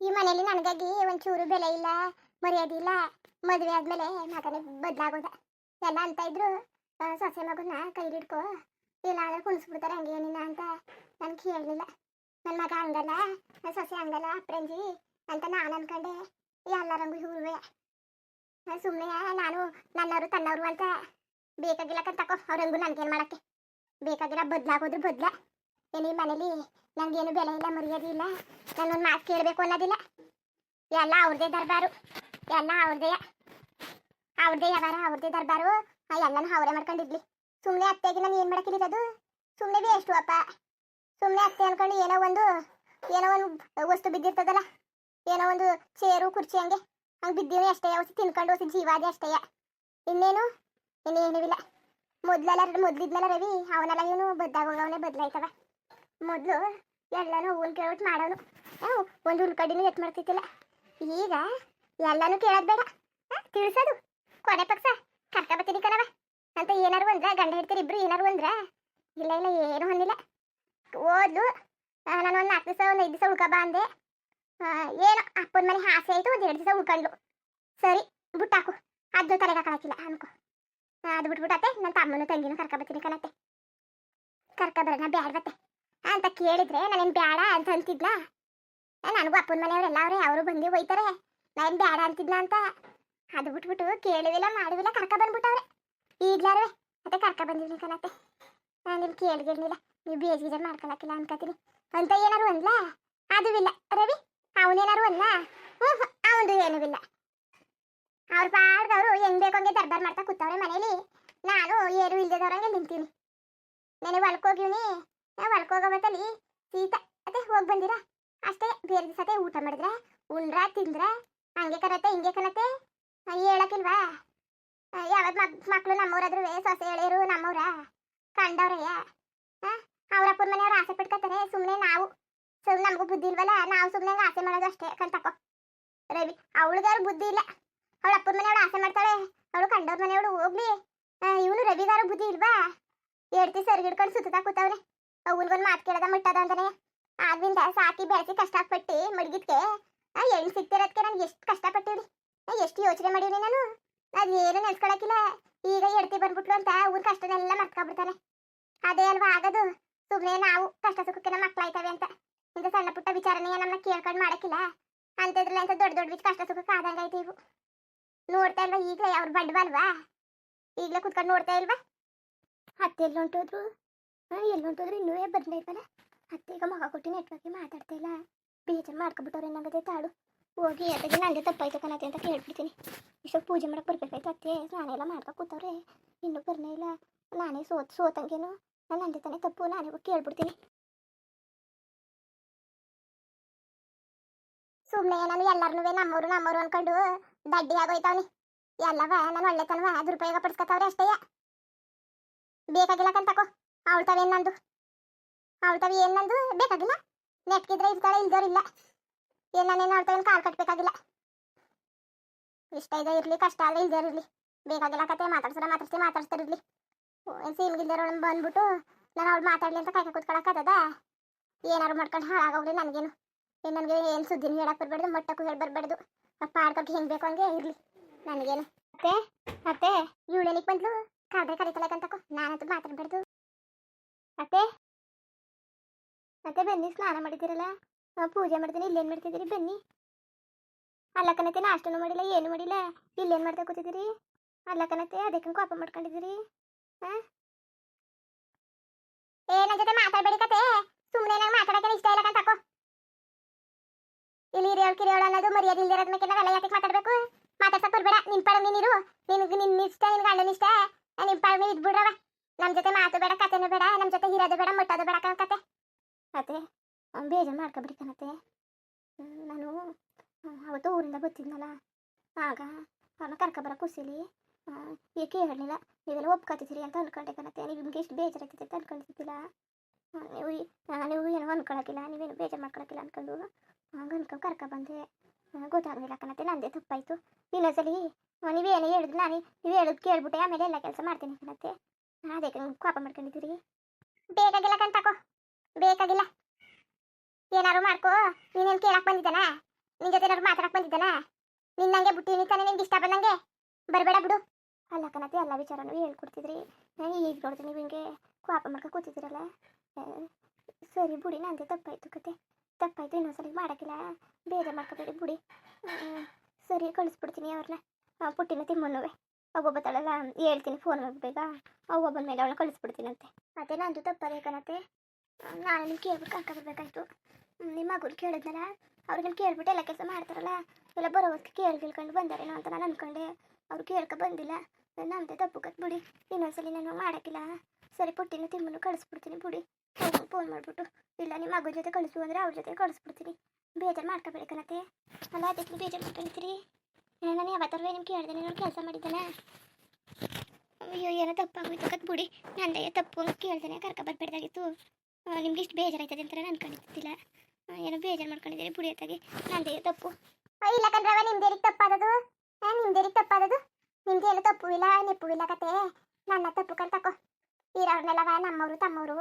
ಈ ಮನೇಲಿ ನನಗಾಗಿ ಒಂಚೂರು ಬೆಲೆ ಇಲ್ಲ, ಮರ್ಯಾದೆ ಇಲ್ಲ, ಮದುವೆ ಆದ್ಮೇಲೆ ಮಗನೇ ಬದಲಾಗೋದ. ಎಲ್ಲ ಅಂತ ಇದ್ರು ಸೊಸೆ ಮಗನ ಕೈ ಹಿಡ್ಕೊ ಇಲ್ಲ ಅಂದ್ರೆ ಕುಣಿಸ್ಬಿಡ್ತಾರೆ ಹಂಗೆ ಏನಿಲ್ಲ ಅಂತ ನನ್ ಕೇಳಲಿಲ್ಲ ನನ್ನ ಮಗ ಹಂಗಲ್ಲ ನನ್ನ ಸೊಸೆ ಹಂಗಲ್ಲ, ಅಪ್ರಂಜಿ ಅಂತ ನಾನು ಅನ್ಕೊಂಡೆ, ಎಲ್ಲರಂಗು ಇವ್ರುವೆ ಸುಮ್ಮನೆ ನಾನು ನನ್ನವರು ತನ್ನವರು ಅಂತ ಬೇಕಾಗಿಲ್ಲ ತಕೋ, ಅವ್ರಂಗು ನನ್ಗೇನು ಮಾಡಕ್ಕೆ? ಬೇಕಾಗಿಲ್ಲ ಬದಲಾಗೋದ್ರು ಬದ್ಲ. ಈ ಮನೇಲಿ ನಂಗೇನು ಬೆಲೆ ಇಲ್ಲ, ಮರ್ಯಾದೆ ಇಲ್ಲ ನಾನೊಂದು ಮಾತು ಕೇಳಬೇಕು ಅನ್ನೋದಿಲ್ಲ. ಎಲ್ಲ ಅವ್ರದೇ ದರ್ಬಾರು, ಎಲ್ಲ ಅವ್ರದೇ ಅವ್ರದೇ ಯಾವಾರ ಅವ್ರದೇ ದರ್ಬಾರು. ಎಲ್ಲನೂ ಅವರೇ ಮಾಡ್ಕೊಂಡಿರ್ಲಿ ಸುಮ್ಮನೆ ಅತ್ತೆಗೆ ನಾನು ಏನು ಮಾಡಕ್ಕಿರೋದು ಸುಮ್ಮನೆ ವೇಸ್ಟು ಅಪ್ಪ. ಸುಮ್ಮನೆ ಅತ್ತೆ ಅನ್ಕೊಂಡು ಏನೋ ಒಂದು ಏನೋ ಒಂದು ವಸ್ತು ಬಿದ್ದಿರ್ತದಲ್ಲ, ಏನೋ ಒಂದು ಚೇರು, ಕುರ್ಚಿ ಹಂಗೆ. ಹಂಗೆ ಬಿದ್ದೀವಿ ಅಷ್ಟೇ ಹೊಸ ತಿನ್ಕೊಂಡು ಹೊಸ ಜೀವಾದೆ ಅಷ್ಟೇ. ಇನ್ನೇನು? ಇನ್ನೇನು ಇಲ್ಲ. ಮೊದ್ಲೆಲ್ಲ, ಮೊದ್ಲಿದ್ನಲ್ಲ ರವಿ, ಅವನೆಲ್ಲ ಇವನು ಬದ್ದಾಗೋಗವನೇ ಬದಲಾಯ್ತವ. ಮೊದಲು ಎಲ್ಲಾನು ಹುಲ್ ಕೇಳ್ಬಿಟ್ಟು ಮಾಡೋನು. ಒಂದು ಒಂದು ಕಡಿನ ಎತ್ ಮಾಡ್ತಿದ್ದಿಲ್ಲ. ಈಗ ಎಲ್ಲನೂ ಕೇಳೋದು ಬೇಡ. ತಿಳಿಸೋದು. ಕೊನೆ ಪಕ್ಷ ಕರ್ಕ ಬರ್ತೀನಿ ಕಣವ ಅಂತ ಏನಾರು ಅಂದ್ರ ಗಂಡ ಹಿಡ್ತೀರಿ ಇಬ್ರು ಏನಾರು ಬಂದ್ರ ಇಲ್ಲ ಇಲ್ಲ, ಏನು ಹೊಂದಿಲ್ಲ. ಓದ್ಲು. ನಾನು ಒಂದು ನಾಲ್ಕು ದಿವಸ, ಒಂದು ಐದು ದಿವಸ ಉಳ್ಕೊ ಬಂದೆ ಏನು ಅಪ್ಪನ ಮನೆ ಆಸೆ ಆಯ್ತು, ಒಂದು ಎರಡು ದಿವಸ ಉಳ್ಕೊಂಡ್ಲು. ಸರಿ ಬಿಟ್ಟಾಕು ಅದು ತಲೆಗೆ ಕಾಕಿಲ್ಲ ಅನ್ಕೋ. ಅದ್ ಬಿಟ್ಬಿಟ್ಟತ್ತೆ ನನ್ನ ತಮ್ಮನ ತಂಗಿನೂ ಕರ್ಕ ಬರ್ತೀನಿ ಕಣತ್ತೆ. ಕರ್ಕ ಬರೋಣ ಬ್ಯಾಡ್ವತ್ತೆ. ಅಂತ ಕೇಳಿದ್ರೆ ನಾನೇನು ಬ್ಯಾಡ ಅಂತ ಅಂತಿದ್ಲಾ? ಆ, ನನಗೂ ಅಪ್ಪನ ಮನೆಯವರೆಲ್ಲ ಅವ್ರೆ ಅವರು ಬಂದು ಹೋಯ್ತಾರೆ. ನಾನು ಬ್ಯಾಡ ಅಂತಿದ್ಲಾ ಅಂತ? ಅದು ಬಿಟ್ಬಿಟ್ಟು ಕೇಳುವಿಲ್ಲ ಮಾಡುವಿಲ್ಲ ಕರ್ಕ ಬಂದ್ಬಿಟ್ಟವ್ರೆ. ಈಗ್ಲಾರೇ ಮತ್ತೆ ಕರ್ಕ ಬಂದಿದ್ದೀನಿ ಕಣತ್ತೆ. ನಾನು ನಿಮ್ಗೆ ಕೇಳಿದಿರ್ಲಿಲ್ಲ ನೀವು ಬೇಜ್ ಮಾಡ್ಕೊಳಕಿಲ್ಲ ಅನ್ಕೋತೀನಿ. ಅಂತ ಏನಾರು ಅಂದ್ಲ ಅದು ಇಲ್ಲ. ರವಿ ಅವನೇನಾರು ಅಂದ್ಲ ಹ್ಞೂ ಅವನು ಏನೂ ಇಲ್ಲ. ಅವ್ರ ಪಾಡ್ದವ್ರು ಹೆಂಗ್ ಬೇಕು ಹಂಗೆ ದರ್ಬಾರ್ ಮಾಡ್ತಾ ಕೂತವ್ರೆ ಮನೇಲಿ. ನಾನು ಏನು ಇಲ್ದಿದ್ದವ್ರಂಗೆ ನಿಂತೀನಿ. ನೆನೆ ಹೊಲ್ಕೋಗಿವ್ನಿ ನಾ ಹೊಲ್ಕೋಗೋ ಬತ್ತಲ್ಲಿ ಸೀತಾ ಅದೇ ಹೋಗಿ ಬಂದಿರಾ. ಅಷ್ಟೇ ಬೇರೆ ದಿವಸ ಊಟ ಮಾಡಿದ್ರೆ, ಉಂಡ್ರ, ತಿಂದ್ರ, ಹಂಗೆ ಕನತ್ತೆ ಹಿಂಗೆ ಕನತ್ತೆ ಹೇಳಕ್ಕಿಲ್ವಾ? ಯಾವತ್ ಮಕ್, ಮಕ್ಳು ನಮ್ಮೂರಾದ್ರು ಸೊಸೆ ಎಳೆಯರು ನಮ್ಮವ್ರ ಕಂಡವ್ರಯ್ಯ ಅವ್ರ ಅಪ್ಪನ ಮನೆಯವ್ರು ಆಸೆ ಪಟ್ಕೋತಾರೆ ಸುಮ್ಮನೆ ನಾವು ಸುಮ್ಮನೆ ನಮಗೂ ಬುದ್ಧಿ ಇಲ್ವಲ್ಲ, ನಾವು ಸುಮ್ಮನೆ ಆಸೆ ಮಾಡೋದು ಅಷ್ಟೇ ಕಂತಕೋ ರವಿ ಅವಳಿಗಾರು ಬುದ್ಧಿ ಇಲ್ಲ. ಅವಳ ಅಪ್ಪನ ಮನೆಯವಳು ಆಸೆ ಮಾಡ್ತಾಳೆ, ಅವಳು ಕಂಡವ್ರ ಮನೆಯವಳು ಹೋಗ್ಲಿ. ಇವನು ರವಿಗಾರು ಬುದ್ಧಿ ಇಲ್ವಾ? ಎಡ್ತಿ ಸರಿಗಿಡ್ಕೊಂಡು ಸುತ್ತಾ ಕೂತವ್ರೆ. ಅವನಿಗೊಂದು ಮಾತು ಕೇಳದ ಮುಟ್ಟದ ಅಂತಾನೆ. ಆದ್ರಿಂದ ಸಾಕಿ ಬೆಳೆಸಿ ಕಷ್ಟಪಟ್ಟು ಮಡಗಿದ್ಕೆ. ಎಣ್ಣೆ ಸಿಗ್ತಿರೋದಕ್ಕೆ ನಾನು ಎಷ್ಟು ಕಷ್ಟಪಟ್ಟಿವ್ರಿ ಎಷ್ಟು ಯೋಚನೆ ಮಾಡಿವ್ರಿ ನಾನು. ಅದೇನು ನೆನ್ಸ್ಕೊಳಕಿಲ್ಲ. ಈಗ ಎಡ್ತಿ ಬಂದ್ಬಿಟ್ಲು ಅಂತ ಊರ ಕಷ್ಟದೆಲ್ಲ ಮರ್ತ್ಕೊಂಡ್ಬಿಡ್ತಾನೆ ಅದೇ ಅಲ್ವಾ ಆಗೋದು. ಸುಮ್ಮನೆ ನಾವು ಕಷ್ಟ ಸುಖಕ್ಕೆ ನಮ್ಮ ಮಕ್ಕಳಾಯ್ತವೆ ಅಂತ. ಇಂಥ ಸಣ್ಣ ಪುಟ್ಟ ವಿಚಾರನೆಯ ನಮ್ಮನ್ನ ಕೇಳ್ಕೊಂಡು ಮಾಡಕ್ಕಿಲ್ಲ ಅಂಥದ್ರಲ್ಲಿ ಅಂತ ದೊಡ್ಡ ದೊಡ್ಡ ಕಷ್ಟ ಸುಖಕ್ಕೆ ಆದಂಗಾಯ್ತು ಇವು. ನೋಡ್ತಾ ಇಲ್ವಾ ಈಗಲೇ ಅವ್ರು ಬಡ್ಬಲ್ವಾ ಈಗಲೇ ಕುತ್ಕೊಂಡು ನೋಡ್ತಾ ಇಲ್ವಾ? ಅತ್ತೆ ಎಲ್ಲಿ ಹೊಂಟೋದ್ರು ಎಲ್ಲಿ ಹೊಂಟೋದ್ರು ಇನ್ನೂ ಬಂದೇ ಇಲ್ವಲ್ಲ ಅತ್ತೆ ಈಗ ಮಗ ಕೊಟ್ಟು ನೆಟ್ವರ್ಕ್ ಮಾತಾಡ್ತಾ ಇಲ್ಲ. ಬೇಜಾರು ಮಾಡ್ಕೊಬಿಟ್ಟವ್ರೆ ನಂಗದೆ ತಾಳು. ಹೋಗಿ ಅದಕ್ಕೆ ನನಗೆ ತಪ್ಪಾಯ್ತು ಕಣತೆ ಅಂತ ಕೇಳ್ಬಿಡ್ತೀನಿ. ಇಷ್ಟೊಂದು ಪೂಜೆ ಮಾಡಕ್ಕೆ ಬರ್ಬೇಕಾಯ್ತು ಅತ್ತೆ. ನಾನೆಲ್ಲ ಮಾಡ್ಕೊ ಕೂತವ್ರೆ. ಇನ್ನೂ ಬರ್ನೇ ಇಲ್ಲ. ನಾನೇ ಸೋತ್, ಸೋತಂಗೇನು. ನಾನು ಅಂದೆ ತಾನೇ ತಪ್ಪು, ನಾನೇ ಹೋಗಿ ಕೇಳ್ಬಿಡ್ತೀನಿ. ಸುಮ್ಮನೆ ನಾನು ಎಲ್ಲರನ್ನೂ ನಮ್ಮವರು ನಮ್ಮವರು ಅನ್ಕೊಂಡು ದಡ್ಡಿ ಆಗೋಯ್ತಾವ್ನಿ. ಎಲ್ಲವ, ನಾನು ಒಳ್ಳೆತನವ, ದುರುಪಯೋಗ ಪಡಿಸ್ಕೊತಾವ್ರೆ ಅಷ್ಟೇಯ ಬೇಕಾಗಿಲ್ಲ ಕಂತಕೋ ಅವಳ್ತಾವೇನು ನಂದು? ಅವಳ್ತಾವ ಏನ್ ನಂದು? ಬೇಕಾಗಿಲ್ಲ. ನೆಟ್ಕಿದ್ರೆ ಇರ್ತಾಳೆ ಇಲ್ದೋರಿಲ್ಲ ಏನ್ ನಾನೇನು ಅವಳ್ತಾವೇನು ಕಾಲು ಕಟ್ಬೇಕಾಗಿಲ್ಲ. ಇಷ್ಟ ಇದೆ ಇರ್ಲಿ, ಕಷ್ಟ ಆದ್ರೆ ಇಲ್ದೇ ಇರಲಿ. ಬೇಕಾಗಿಲ್ಲ ಕತೆ, ಮಾತಾಡ್ಸ್ರ ಮಾತಾಡ್ಸಿ ಮಾತಾಡ್ಸ್ತಾರಿರ್ಲಿ ಸೀಮ್ಗಿಲ್ದಿರೋ ಬಂದ್ಬಿಟ್ಟು ನಾನು ಅವ್ಳು ಮಾತಾಡ್ಲಿ ಅಂತ ಕಾಯ್ಕ ಕೂತ್ಕೊಳಕ್ಕದ ಏನಾರು ಮಾಡ್ಕೊಂಡು ಹಾಳಾಗೋಗ್ಲಿ ನನಗೇನು. ಏನು ನನಗೆ ಏನು ಸುದ್ದಿನೂ ಹೇಳಕ್ ಬರಬಾರ್ದು ಮೊಟ್ಟಕ್ಕೂ ಹೇಳಿ ಬರಬಾರ್ದು ಪಾಡ್ಕೊಟ್ಟು ಹೆಂಗ್ ಬೇಕು ಹಂಗೆ ಇರ್ಲಿ. ನನಗೇನು. ಅತ್ತೆ ಅತ್ತೆ ಇವಳೇನಿಗೆ ಬಂದ್ಲು? ಕಾದ್ರೆ ಕರಿತಲಕ್ಕಂತಕೋ ನಾನಂತೂ ಮಾತಾಡ್ಬಾರ್ದು. ಅತ್ತೆ ಮತ್ತೆ ಬನ್ನಿ, ಸ್ನಾನ ಮಾಡಿದ್ದೀರಲ್ಲ? ಪೂಜೆ ಮಾಡ್ತೀನಿ, ಇಲ್ಲೇನು ಮಾಡ್ತಿದ್ದೀರಿ? ಬನ್ನಿ. ಅಲ್ಲಕ್ಕನತ್ತೆ ನಾಷ್ಟನೂ ಮಾಡಿಲ್ಲ, ಏನು ಮಾಡಿಲ್ಲ. ಇಲ್ಲೇನು ಮಾಡ್ತಾ ಕೂತಿದ್ದೀರಿ? ಅಲ್ಲಕ್ಕನತ್ತೆ ಅದಕ್ಕೆ ಕೋಪ ಮಾಡ್ಕೊಂಡಿದ್ದೀರಿ? ಹಾಂ? ಏ ನನ್ನ ಜೊತೆ ಮಾತಾಡಬೇಡಿ ಕತೆ ಸುಮ್ಮನೆ ನಂಗೆ ಮಾತಾಡಕ್ಕೆ ಇಷ್ಟ ಇಲ್ಲ ಕಂತಕೋ ಇಲ್ಲಿ ಇರೋಳು ಕಿರಿಯೋಳು ಅನ್ನೋದು, ಮರ್ಯಾದೆ ಇಲ್ದಿರೋದ್ ಮೇಲೆ ನಾವೆಲ್ಲ ಯಾಕೆ ಮಾತಾಡಬೇಕು? ಮಾತಾಡ್ಸಕ್ಕೆ ಬರ್ಬೇಡ ನಿನ್ ಪಾಡ ನೀನಿರು ನಿನ್ಗೆ ನಿನ್ನ ಇಷ್ಟ ನಿನ್ನ ಗಂಡನ ಇಷ್ಟ. ನಿನ್ ಪಾಡ ಇದ್ಬಿಡ್ರವ. ನಮ್ ಜೊತೆ ಮಾತು ಬೇಡ ಕತೆನೂ ಬೇಡ ನಮ್ಮ ಜೊತೆ ಇರೋದು ಬೇಡ ಮುಟ್ಟೋದು ಬೇಡ ಕತೆ. ಅತ್ತೆ ಬೇಜಾರು ಮಾಡ್ಕೊಬಿಡಿ ಕಣತ್ತೆ ನಾನು ಅವತ್ತು ಊರಿಂದ ಬರ್ತಿದ್ನಲ್ಲ ಆಗ ಅವನ್ನ ಕರ್ಕೊಬರ ಖುಷಿಲಿ ಏಕೆ ಹೇಳಲಿಲ್ಲ ನೀವೆಲ್ಲ ಒಪ್ಕೊತಿದ್ದೀರಿ ಅಂತ ಅನ್ಕೊಂಡೆ ಕಣತ್ತೆ ನಿಮ್ಗೆ ಎಷ್ಟು ಬೇಜಾರಾಗ್ತಿದೆ ಅಂತ ಅನ್ಕೊಂಡಿದ್ದಿಲ್ಲ. ಆ, ನೀವು ನೀವು ಏನೋ ಅನ್ಕೊಳಕಿಲ್ಲ ನೀವೇನು ಬೇಜಾರು ಮಾಡ್ಕೊಳಕಿಲ್ಲ ಅನ್ಕೊಂಡು ಹಂಗೆ ಅನ್ಕೊಂಡು ಕರ್ಕೊ ಬಂದೆ. ಆ, ಗೊತ್ತಾಗಲಿಲ್ಲ ಕಣತ್ತೆ ನಂದೇ ತಪ್ಪಾಯಿತು. ಇನ್ನೊಂದ್ಸಲಿ ನೀವೇನೇ ಹೇಳಿದ್ರು ನಾನು ನೀವು ಹೇಳೋದು ಕೇಳ್ಬಿಟ್ಟೆ ಆಮೇಲೆ ಎಲ್ಲ ಕೆಲಸ ಮಾಡ್ತೀನಿ ಕಣತ್ತೆ ಅದಕ್ಕೆ ನಂಗೆ ಕೋಪ ಮಾಡ್ಕೊಂಡಿದ್ದೀರಿ. ಬೇಕಾಗಿಲ್ಲ ಕಂತಾಕೋ ಬೇಕಾಗಿಲ್ಲ. ಏನಾರು ಮಾಡ್ಕೋ, ನೀನೇನು ಕೇಳಕ್ ಬಂದಿದ್ದಾನ? ನಿನ್ ಜೊತೆ ಏನಾರು ಮಾತಾಡಕ್ ಬಂದಿದ್ದಲ್ಲ ನಿನ್ನಂಗೆ ಬುಟ್ಟಿ ನಿಂತಾನೆ ನಿನ್ಗೆ ಇಷ್ಟ ಬಂದಂಗೆ ಬರಬೇಡ ಬಿಡು. ಅಲ್ಲ ಕಣತಿ ಎಲ್ಲ ವಿಚಾರನೂ ಹೇಳ್ಕೊಡ್ತಿದ್ರಿ. ನಾನು ಈಗ ನೋಡಿದ್ರೆ ನೀವು ಹಿಂಗೆ ಕೋಪ ಮಾಡ್ಕೊ ಕೂತಿದ್ದೀರಲ್ಲ? ಸರಿ ಬಿಡಿ, ನಂದೆ ತಪ್ಪಾಯ್ತು ಕತೆ. ತಪ್ಪಾಯ್ತು, ಇನ್ನೊಂದ್ಸಲ ಮಾಡೋಕ್ಕಿಲ್ಲ. ಬೇರೆ ಮಾಡ್ಕೋಬೇಡಿ ಬಿಡಿ. ಸರಿ ಕಳಿಸ್ಬಿಡ್ತೀನಿ ಅವ್ರನ್ನ. ಪುಟ್ಟಿನ ತಿಮ್ಮಣ್ಣುವೆ. ಒಬ್ಬೊಬ್ಬ ತಳಲ್ಲ, ಹೇಳ್ತೀನಿ ಫೋನ್ ಮಾಡಬೇಕ ಅವ್ವ ಬಂದ ಮೇಲೆ ಅವಳನ್ನ ಕಳಿಸ್ಬಿಡ್ತೀನಂತೆ. ಅದೇ ನಂದು ಕಣತೆ ನಾನು ನಿಮ್ಗೆ ಕೇಳ್ಬಿಟ್ಟು ಕರ್ಕೊಬರ್ಬೇಕಾಯ್ತು ನಿಮ್ಮ ಮಗುನ ಕೇಳಿದ್ನಲ್ಲ ಅವ್ರಿಗೆ ಕೇಳ್ಬಿಟ್ಟು ಎಲ್ಲ ಕೆಲಸ ಮಾಡ್ತಾರಲ್ಲ, ಎಲ್ಲ ಬರೋ ಹೊತ್ತಿಗೆ ಕೇಳಿ ಕೇಳ್ಕೊಂಡು ಬಂದಾರೇನೋ ಅಂತ ನಾನು ಅನ್ಕೊಂಡೆ. ಅವ್ರು ಕೇಳ್ಕೊ ಬಂದಿಲ್ಲ. ನಮ್ಮದೇ ತಪ್ಪು ಕತ್ ಬಿಡಿ ಇನ್ನೊಂದ್ಸಲಿ ನಾನು ಮಾಡೋಕ್ಕಿಲ್ಲ. ಸರಿ, ಪುಟ್ಟಿನ ತಿಮ್ಮನ್ನು ಕಳಿಸ್ಬಿಡ್ತೀನಿ ಬಿಡಿ. ಫೋನ್ ಮಾಡಿಬಿಟ್ಟು, ಇಲ್ಲ ನಿಮ್ಮ ಮಗನ ಜೊತೆ ಕಳಿಸು ಅಂದರೆ ಅವ್ರ ಜೊತೆ ಕಳಿಸ್ಬಿಡ್ತೀನಿ. ಬೇಜಾರು ಮಾಡ್ಕೋಬೇಕನತ್ತೆ ಅಲ್ಲ, ಅದಕ್ಕೆ ಬೇಜಾರು ಮಾಡ್ಕೊಂಡಿರ್ತೀರಿ ನಾನು ಯಾವತ್ತಾರು ನಿಮ್ಗೆ ಕೇಳಿದೆ ನೋಡಿ ಕೆಲಸ ಮಾಡಿದ್ದಾನೆ? ಅಯ್ಯೋ, ಏನೋ ತಪ್ಪಾಗೋಯ್ತು ಕತ್ ಬಿಡಿ ನಂದೇ ತಪ್ಪು ಅಂತ ಕೇಳ್ದೇನೆ, ಕರ್ಕ ಬರ್ಬೇಡ್ದಾಗಿತ್ತು. ನಿಮ್ಗೆ ಇಷ್ಟು ಬೇಜಾರಾಯ್ತದೆ ಅಂತ ನಾನು ಅನ್ಕೊಂಡಿದ್ದಿಲ್ಲ. ಏನೋ ಬೇಜಾರು ಮಾಡ್ಕೊಂಡಿದ್ದೀರಿ, ಬುಡಿ ಹೊತ್ತಾಗಿ ನಂದೇ ತಪ್ಪು. ಇಲ್ಲ ಕಣ್ರವ ನಿಮ್ದೇರಿಗೆ ತಪ್ಪಾದದು? ನಿಮ್ದೇರಿಗೆ ತಪ್ಪಾದದು? ನಿಮ್ದು ಏನು ತಪ್ಪು ಇಲ್ಲ, ನೆಪ್ಪು ಇಲ್ಲ ಕತೆ. ನನ್ನ ತಪ್ಪು ಕಣ್ ತಕೋ. ಇರೋರ್ನೆಲ್ಲವ ನಮ್ಮವರು, ತಮ್ಮವರು.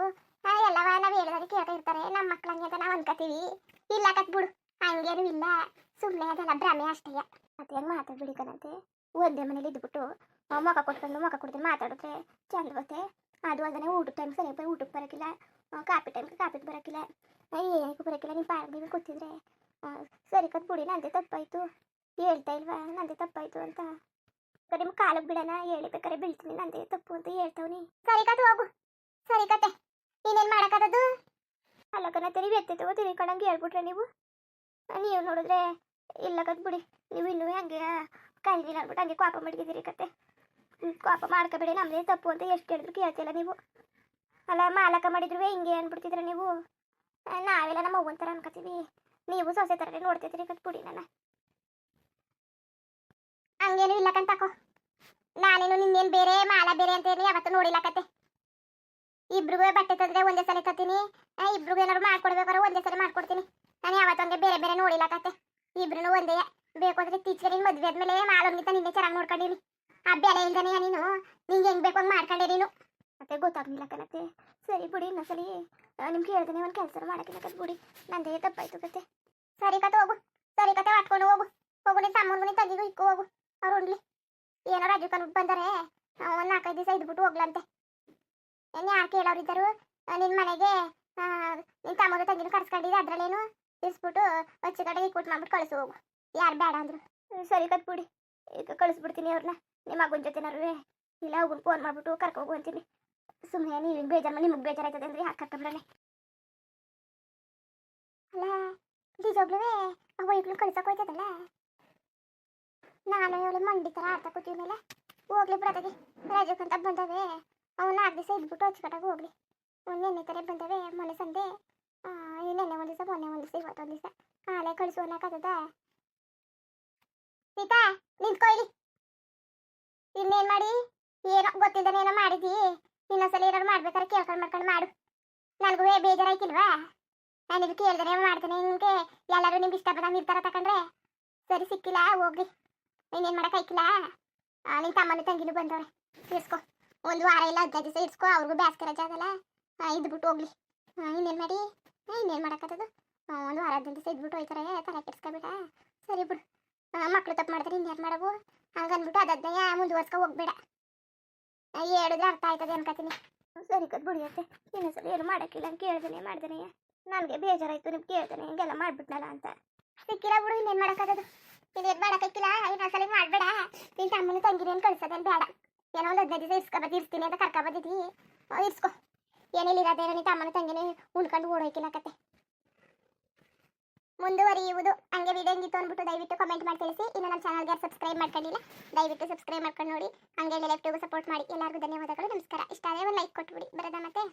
ಎಲ್ಲವ ನಾವು ಹೇಳಿದಾಗ ಕೇಳ್ತಾ ಇರ್ತಾರೆ ನಮ್ಮ ಮಕ್ಕಳಂಗೆ ಅಂತ ನಾವು ಅನ್ಕೋತೀವಿ. ಇಲ್ಲ ಕತ್ ಬಿಡು ಹಂಗೇನು ಇಲ್ಲ. ಸುಮ್ಮನೆ ಅದೆಲ್ಲ ಭ್ರಮೆ ಅಷ್ಟೇ. ಮತ್ತೆ ಹೆಂಗೆ ಮಾತಾಡ್ಬಿಡಿ ಒಂದೇ ಮನೇಲಿ ಇದ್ಬಿಟ್ಟು ಮೊಕ್ಕ ಕೊಟ್ಕೊಂಡು ಮೊಕ್ಕ ಕೊಡ್ತೀನಿ ಮಾತಾಡಿದ್ರೆ ಚಂದ ಬತ್ತೆ ಅದು ಅಲ್ಲದೆ ಊಟದ ಟೈಮ್ ಸರಿಯಾಗಿ ಬರೀ ಊಟಕ್ಕೆ ಬರೋಕ್ಕಿಲ್ಲ ಕಾಪಿ ಟೈಮ್ಗೆ ಕಾಪಿಗೆ ಬರೋಕ್ಕಿಲ್ಲ ಏನಕ್ಕೆ ಬರೋಕ್ಕಿಲ್ಲ ನಿಮ್ಮ ನೀವು ಕೂತಿದ್ರೆ. ಸರಿ ಕತ್ ಬಿಡಿ, ನಂದೇ ತಪ್ಪಾಯ್ತು. ಹೇಳ್ತಾ ಇಲ್ವಾ? ನಂದೇ ತಪ್ಪಾಯ್ತು ಅಂತ. ಸರಿ ನಿಮ್ಮ ಕಾಲಿಗೆ ಬಿಡೋಣ, ಹೇಳಿ ಬೇಕಾದ್ರೆ ಬೀಳ್ತೀನಿ, ನಂದೇ ತಪ್ಪು ಅಂತ ಹೇಳ್ತಾವ್ನಿ. ಸರಿ ಕತ್, ಹೋಗು. ಸರಿ ಕತೆ. ನೀನೇನು ಮಾಡೋಕ್ಕದದು ಅಲ್ಲ ತರಿ ಬೆತ್ತೆ ತಗೋತೀಯ ತಿರ್ಕೊಂಡಂಗೆ ಹೇಳ್ಬಿಟ್ರೆ ನೀವು? ನೀವು ನೋಡಿದ್ರೆ ಇಲ್ಲ ಕತ್ ಬಿಡಿ. ನೀವು ಇನ್ನೂ ಹಂಗೆ ಕರಿದಿಲ್ಲ ಅಂದ್ಬಿಟ್ಟು ಹಂಗೆ ಕೋಪ ಮಡಗಿದ್ದೀರಿ ಕತೆ. ಕೋಪ ಮಾಡ್ಕೋಬೇಡಿ, ನಮ್ದೇ ತಪ್ಪು ಅಂತ ಎಷ್ಟು ಹೇಳಿದ್ರು ಕೇಳ್ತಿಲ್ಲ ನೀವು. ಅಲ್ಲ, ಮಾಲಕ ಮಾಡಿದ್ರು ಹಿಂಗೆ ಅಂದ್ಬಿಡ್ತಿದ್ರ ನೀವು? ನಾವೆಲ್ಲ ನಮ್ಮ ಅವ್ವನ ಥರ ಅನ್ಕೋತೀವಿ. ನೀವು ಸೊಸೆ ಥರನೇ ನೋಡ್ತಿದ್ದೀರಿ ಕತ್ ಬಿಡಿ ನನ್ನ. ಹಂಗೇನು ಇಲ್ಲ ಕಂತಾಕೋ ನಾನೇನು ನಿನ್ನೇನು ಬೇರೆ ಮಾಲ ಬೇರೆ ಅಂತ ಏನು ಯಾವತ್ತೂ ನೋಡಿಲ್ಲ ಕತೆ. ಇಬ್ರಿಗೂ ಬಟ್ಟೆ ತಂದ್ರೆ ಒಂದೇ ಸಲ ತತ್ತೀನಿ ಇಬ್ರಿಗೂ ಏನಾದ್ರು ಮಾಡ್ಕೊಡ್ಬೇಕಾದ್ರೆ ಒಂದೇ ಸಲ ಮಾಡ್ಕೊಡ್ತೀನಿ. ನಾನು ಯಾವತ್ತೊಂದೇ ಬೇರೆ ಬೇರೆ ನೋಡಿಲ್ಲ ಕತೆ. ಇಬ್ರು ಒಂದೇ. ಬೇಕು ಅಂದ್ರೆ ಇತ್ತೀಚೆಗೆ ಮದ್ವೆ ಆದ್ಮೇಲೆ ಮಾಲೋನ್ಗಿಂತ ನಿನ್ನೆ ಚೆನ್ನಾಗಿ ನೋಡ್ಕೊಂಡಿರಿ ಆ ಬೆಲೆ ಇಲ್ದಾನೆ ನೀನು? ನಿಂಗೆ ಹೆಂಗ್ ಬೇಕು ಹಂಗೆ ಮಾಡ್ಕೊಂಡೆ ನೀನು? ಮತ್ತೆ ಗೊತ್ತಾಗ್ಲಿಲ್ಲ ಕಣತೆ ಸರಿ ಬಿಡಿ, ಇನ್ನೊಂದ್ಸಲಿ ನಿಮ್ಗೆ ಹೇಳ್ತೇನೆ ಒಂದು ಕೆಲಸ ಮಾಡೋಕ್ಕಿಲ್ಲ ಕತ್ ಬಿಡಿ. ನಂದೇ ತಪ್ಪಾಯ್ತು ಕತೆ ಸರಿ ಕತೆ ಹೋಗು. ಸರಿ ಕತೆ ಮಾಡ್ಕೊಂಡು ಹೋಗು. ಹೋಗು ನಿನ್ನ ತಮ್ಮನ ತಂಗಿಗೂ ಇಕ್ಕು ಹೋಗು. ಅವ್ರು ಉಣ್ಲಿ. ಏನೋ ರಾಜು ಕನ್ಬಿಟ್ಟು ಬಂದರೆ. ಒಂದು ನಾಲ್ಕೈದು ದಿವಸ ಇದ್ಬಿಟ್ಟು ಹೋಗ್ಲಂತೆ. ಏನು ಯಾರು ಕೇಳೋರಿದ್ದರು? ನಿನ್ನ ಮನೆಗೆ ನಿನ್ನ ತಮ್ಮನ ತಂಗಿನೂ ಕರ್ಸ್ಕೊಂಡಿದ್ದೆ ಅದ್ರಲ್ಲೇನು? ಇಸ್ಬಿಟ್ಟು ಹಚ್ಚ ಕಡೆಗೆ ಕೊಟ್ಟು ಮಾಡ್ಬಿಟ್ಟು ಕಳಿಸು. ಹೋಗು ಯಾರು ಬೇಡ ಅಂದ್ರು. ಸರಿ, ಕತ್ಬಿಡಿ. ಈಗ ಕಳಿಸ್ಬಿಡ್ತೀನಿ ಅವ್ರನ್ನ ನಿಮ್ಮ ಮಗನ ಜೊತೆನಾರು ಇಲ್ಲ ಹೋಗುನ್ ಫೋನ್ ಮಾಡ್ಬಿಟ್ಟು ಕರ್ಕೊ ಹೋಗು ಅಂತೀನಿ. ಸುಮ್ಮನೆ ನೀವು ಬೇಜಾರು ನಿಮಗೆ ಬೇಜಾರಾಯ್ತದೆ ಅಂದ್ರೆ ಯಾಕೆ ಕರ್ಕೊಂಡ್ರೆ ಅಲ್ಲ ನಿಜವಾಗ್ಲೂ ಅವ ಈಗಲೂ ಕಳ್ಸಕ್ ಹೋಯ್ತದಲ್ಲ? ನಾನು ಇವಳು ಮಂಡಿ ಥರ ಆಡ್ತಾ ಕೂತೀವಿ ಮೇಲೆ. ಹೋಗ್ಲಿ ಬಿಡೋದಾಗಿ ರಜಕ್ಕಂತ ಬಂದವೆ. ಅವನು ನಾಲ್ಕು ದಿವಸ ಇದ್ಬಿಟ್ಟು ಹಚ್ಕಟ್ಟಾಗ ಹೋಗ್ಲಿ. ನೆನ್ನೆ ಥರ ಬಂದವೆ. ಮೊನ್ನೆ ಸಂದೆ ನೆನ್ನೆ ಒಂದು ದಿವಸ ಮೊನ್ನೆ ಒಂದು ದಿವಸ ಇವತ್ತೊಂದು ದಿವಸ. ನಾಳೆ ಕಳಿಸು ಅನ್ನಕತ್ತದ. ಸೀತಾ ನಿಂತ್ಕೊ ಇಲ್ಲಿ. ಇನ್ನೇನು ಮಾಡಿ? ಏನೋ ಗೊತ್ತಿಲ್ಲದೆ ಏನೋ ಮಾಡಿದಿ. ಇನ್ನೊಂದ್ಸಲ ಏನಾದ್ರು ಮಾಡ್ಬೇಕಾದ್ರೆ ಕೇಳ್ಕೊಂಡು ಮಾಡ್ಕೊಂಡು ಮಾಡು. ನನಗೂ ಬೇಜಾರಾಯ್ತಿಲ್ವಾ? ನಾನು ಇದು ಕೇಳಿದ್ರೆ ಮಾಡ್ತೇನೆ ನಿಮಗೆ. ಎಲ್ಲರೂ ನಿಮ್ಗೆ ಇಷ್ಟ ಬಂದಂಗೆ ಇರ್ತಾರ ತಕೊಂಡ್ರೆ. ಸರಿ, ಸಿಕ್ಕಿಲ್ಲ ಹೋಗ್ಲಿ ಇನ್ನೇನು ಮಾಡೋಕ್ಕಾಯ್ಕಿಲ್ಲ ನಿನ್ನ ತಮ್ಮನ ತಂಗಿನೂ ಬಂದವ್ರೆ. ಇರ್ಸ್ಕೊ. ಒಂದು ವಾರ ಇಲ್ಲ, ಹದಿನೈದು ದಿವಸ ಇರ್ಸ್ಕೊ. ಅವ್ರಿಗೂ ಬ್ಯಾಸ್ಗೆ ರಜೆ ಅದಲ್ಲ. ಇದ್ಬಿಟ್ಟು ಹೋಗ್ಲಿ. ಇನ್ನೇನು ಮಾಡಿ? ಇನ್ನೇನು ಮಾಡೋಕ್ಕತ್ತದು ಒಂದು ವಾರದಿಂದ ಸಿದ್ಬಿಟ್ಟು ಹೋಯ್ತಾರೆ. ತಲೆ ಕೆಡ್ಸ್ಕೊಬೇಡ ಸರಿ ಬಿಡು. ಮಕ್ಕಳು ತಪ್ಪು ಮಾಡಿದ್ರೆ ಇನ್ನೇನು ಮಾಡವು? ಹಂಗನ್ಬಿಟ್ಟು ಅದನ್ನೇ ಮುಂದುವರ್ಸ್ಕೊ ಹೋಗ್ಬೇಡ. ಹೇಳಿದ್ರೆ ಅರ್ಥ ಆಯ್ತದೆ ಅನ್ಕೋತೀನಿ ಸರಿ ಕದ್ ಬಿಡಿಯತ್ತೆ ಇನ್ನೊಂದ್ಸಲ ಏನು ಮಾಡೋಕ್ಕಿಲ್ಲ ಅಂತ ಕೇಳ್ದೇನೆ ಮಾಡ್ದೇನೆ ನನಗೆ ಬೇಜಾರಾಯ್ತು ನಿಮ್ಗೆ ಕೇಳ್ತಾನೆ ಹಿಂಗೆಲ್ಲ ಮಾಡ್ಬಿಟ್ನಲ್ಲ ಅಂತ. ಸಿಕ್ಕಿಲ್ಲ ಬಿಡು ಇನ್ನೇನು ಮಾಡೋಕ್ಕದು ಇನ್ನೇನು ಮಾಡೋಕ್ಕಿಲ್ಲ ಇನ್ನೊಂದ್ಸಲ ಮಾಡಬೇಡ. ನಿನ್ನ ತಮ್ಮನ ತಂಗಿನೇನು ಕಳ್ಸೋದೇನು ಬೇಡ. ಏನೋ ಒಂದು ಹದಿನೈದು ದಿವಸ ಇರ್ಸ್ಕೊಬದ್ದು ಇರ್ತೀನಿ ಅಂತ ಕರ್ಕೊ ಬಂದಿದ್ದಿ. ಆ, ಇರ್ಸ್ಕೊ. ಏನಿಲ್ಲ ಇರೋದೇನಿತ ಅಮ್ಮನ ತಂಗಿನೇ ಉಣ್ಕೊಂಡು ಓಡೋಯ್ಕಿಲ್ಲ ಕತೆ ಮುಂದುವರಿಯುವುದು. ಹಂಗೆ ವಿಡಿಯೋ ಹೆಂಗಿತ್ತು ಅಂದ್ಬಿಟ್ಟು ದಯವಿಟ್ಟು ಕಮೆಂಟ್ ಮಾಡಿ ತಿಳಿಸಿ. ಇನ್ನು ನಮ್ಮ ಚಾನಲ್ಗೆ ಸಬ್ಸ್ಕ್ರೈಬ್ ಮಾಡ್ಕೊಂಡಿಲ್ಲ, ದಯವಿಟ್ಟು ಸಬ್ಸ್ಕ್ರೈಬ್ ಮಾಡ್ಕೊಂಡು ನೋಡಿ. ಹಂಗೆ ಲೆಫ್ಟಿಗೂ ಸಪೋರ್ಟ್ ಮಾಡಿ. ಎಲ್ಲರಿಗೂ ಧನ್ಯವಾದಗಳು. ನಮಸ್ಕಾರ. ಇಷ್ಟ ಆದರೆ ಒಂದು ಲೈಕ್ ಕೊಟ್ಬಿಡಿ. ಬರೋದಾ ಮತ್ತೆ.